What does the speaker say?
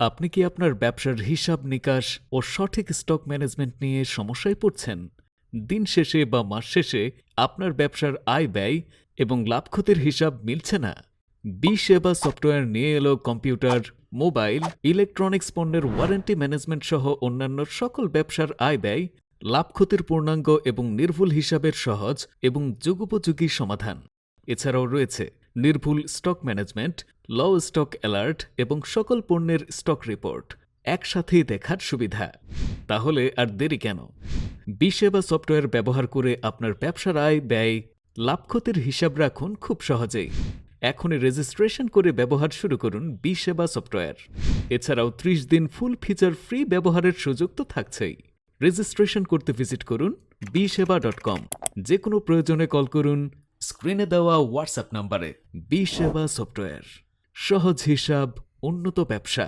আপনি কি আপনার ব্যবসার হিসাব নিকাশ ও সঠিক স্টক ম্যানেজমেন্ট নিয়ে সমস্যায় পড়ছেন? দিন শেষে বা মাস শেষে আপনার ব্যবসার আয় ব্যয় এবং লাভ ক্ষতির হিসাব মিলছে না। বি সেবা সফটওয়্যার নিয়ে এলো কম্পিউটার, মোবাইল, ইলেকট্রনিক্স পণ্যের ওয়ারেন্টি ম্যানেজমেন্ট সহ অন্যান্য সকল ব্যবসার আয় ব্যয়, লাভ ক্ষতির পূর্ণাঙ্গ এবং নির্ভুল হিসাবের সহজ এবং যুগোপযোগী সমাধান। এছাড়াও রয়েছে নির্ভুল stock management low stock alert এবং সকল পণ্যের স্টক রিপোর্ট একসাথেই দেখার সুবিধা। তাহলে আর দেরি কেন? বিসেবা সফটওয়্যার ব্যবহার করে আপনার ব্যবসার আয় ব্যয়, লাভ ক্ষতির হিসাব রাখুন খুব সহজেই। এখনই রেজিস্ট্রেশন করে ব্যবহার শুরু করুন বিসেবা সফটওয়্যার। এছাড়াও ত্রিশ দিন ফুল ফিচার ফ্রি ব্যবহারের সুযোগ তো থাকছেই। রেজিস্ট্রেশন করতে ভিজিট করুন বিসেবা ডট কম যে কোনো প্রয়োজনে কল করুন স্ক্রিনে দেওয়া হোয়াটসঅ্যাপ নম্বরে বিসেবা সফটওয়্যার সহজ হিসাব উন্নত ব্যবসা।